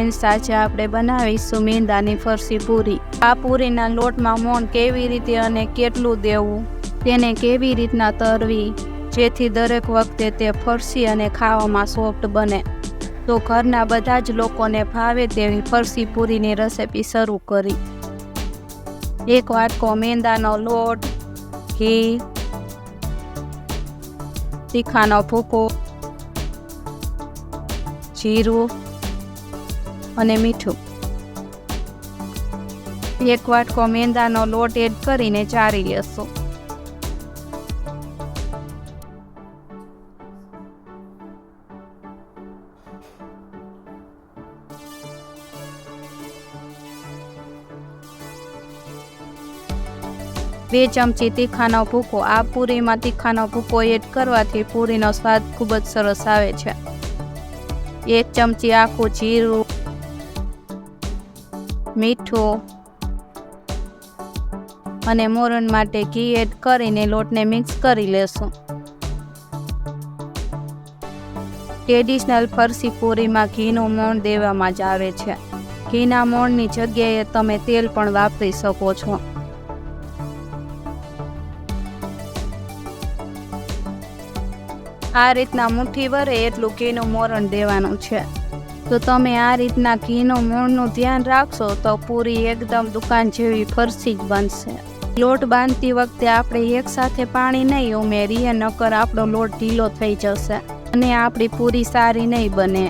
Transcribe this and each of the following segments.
Friends, આજે આપણે બનાવીશું મેંદાની ફરસી પૂરી. આ પૂરીના લોટમાં મોણ કેવી રીતે અને કેટલું દેવું, તેને કેવી રીતના તરવી, જેથી દરેક વખતે તે ફરસી અને ખાવામાં સોફ્ટ બને. તો ઘરના બધા જ લોકોને ભાવે તેવી ફરસી પૂરીની રેસીપી શરૂ કરી. એક વાટકો મેંદાનો લોટ, ઘી, તીખાનો ભૂકો, જીરું અને મીઠું. એક વાટકો મેંદાનો લોટ એડ કરીને ચારી લેશો. બે ચમચી તીખાનો ભૂકો. આ પૂરીમાં તીખાનો ભૂકો એડ કરવાથી પૂરીનો સ્વાદ ખૂબ જ સરસ આવે છે. એક ચમચી આખું જીરું મીઠું અને મોરણ માટે ઘી એડ કરીને લોટને મિક્સ કરી લેશું. ટ્રેડિશનલ ફરસી પૂરીમાં ઘીનું મોણ દેવામાં જ આવે છે. ઘીના મોણની જગ્યાએ તમે તેલ પણ વાપરી શકો છો. આ રીતના મુઠ્ઠી ભરે એટલું ઘીનું મોરણ દેવાનું છે. તો તમે આ રીતના ઘીનું મૂળનું ધ્યાન રાખશો તો પૂરી એકદમ દુકાન જેવી ફરસી જ બનશે. લોટ બાંધતી વખતે આપણે એકસાથે પાણી નહીં ઉમેરીએ, નકર આપણો લોટ ઢીલો થઈ જશે અને આપણી પૂરી સારી નહીં બને.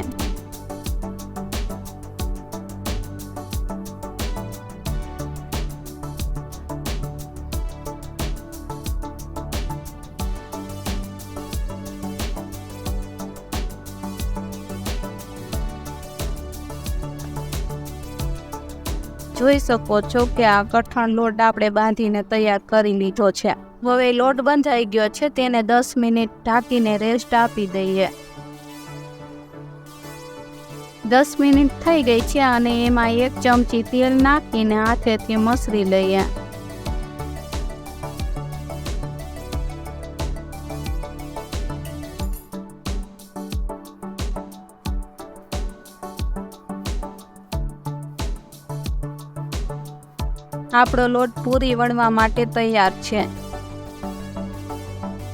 જોઈ શકો છો કે આ કઠણ લોટ આપણે બાંધીને તૈયાર કરી લીધો છે. હવે લોટ બંધાઈ ગયો છે, તેને દસ મિનિટ ઢાંકીને રેસ્ટ આપી દઈએ. દસ મિનિટ થઈ ગઈ છે અને એમાં એક ચમચી તેલ નાખીને હાથેથી મસરી લઈએ. આપણો લોટ પૂરી વણવા માટે તૈયાર છે.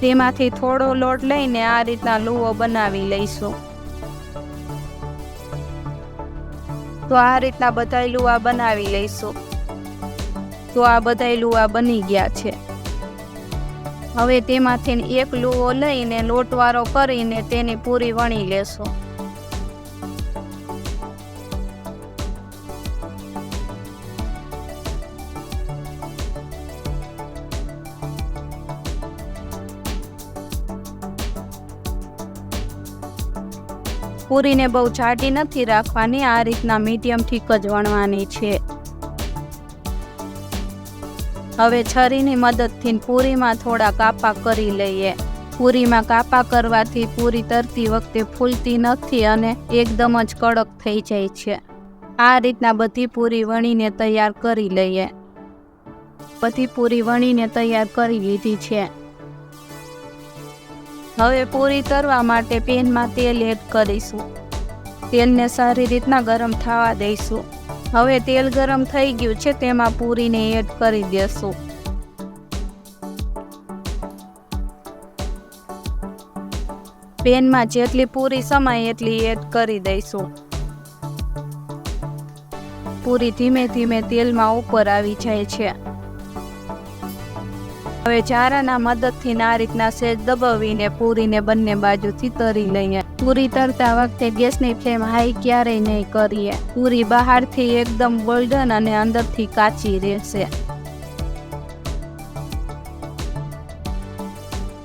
તેમાંથી થોડો લોટ લઈને આ રીતના લુવો બનાવી લઈશું. તો આ રીતના બધા લુવા બનાવી લઈશું. તો આ બધા લુવા બની ગયા છે. હવે તેમાંથી એક લુવો લઈને લોટવાળો કરીને તેની પૂરી વણી લેશું. પૂરીને બહુ જાડી નથી રાખવાની, આ રીતના મીડિયમ ઠીક જ વણવાની છે. હવે છરીની મદદથી પૂરીમાં થોડા કાપા કરી લઈએ. પૂરીમાં કાપા કરવાથી પૂરી તરતી વખતે ફૂલતી નથી અને એકદમ જ કડક થઈ જાય છે. આ રીતના બધી પૂરી વણીને તૈયાર કરી લઈએ. બધી પૂરી વણીને તૈયાર કરી લીધી છે. હવે પૂરી તરવા માટે પેનમાં તેલ એડ કરીશું. તેલને સારી રીતના ગરમ થવા દઈશું. હવે તેલ ગરમ થઈ ગયું છે તેમાં પૂરીને એડ કરી દેશું. પેનમાં જેટલી પૂરી સમાય એટલી એડ કરી દઈશું. પૂરી ધીમે ધીમે તેલમાં ઉપર આવી જાય છે. હવે ચારાના મદદથી આ રીતના સેજ દબાવીને પૂરીને બંને બાજુથી તરી લઈએ. પૂરી તરતા વખતે ગેસની ફ્લેમ હાઈ ક્યારેય નહીં કરીએ. પૂરી બહારથી એકદમ ગોલ્ડન અને અંદરથી કાચી રહેશે.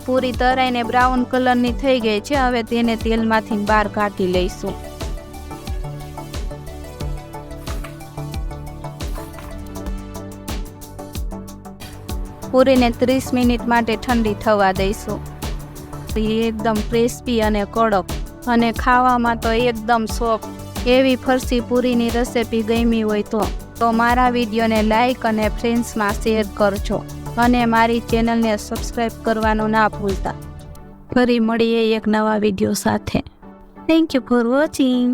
પૂરી તરાઈને બ્રાઉન કલરની થઈ ગઈ છે, હવે તેને તેલમાંથી બહાર કાઢી લઈશું. પૂરીને ત્રીસ મિનિટ માટે ઠંડી થવા દઈશું. એ એકદમ ક્રિસ્પી અને કડક અને ખાવામાં તો એકદમ સોફ્ટ. એવી ફરસી પૂરીની રેસિપી ગમી હોય તો તો મારા વિડીયોને લાઇક અને ફ્રેન્ડ્સમાં શેર કરજો. અને મારી ચેનલને સબસ્ક્રાઈબ કરવાનું ના ભૂલતા. ફરી મળીએ એક નવા વીડિયો સાથે. Thank you for watching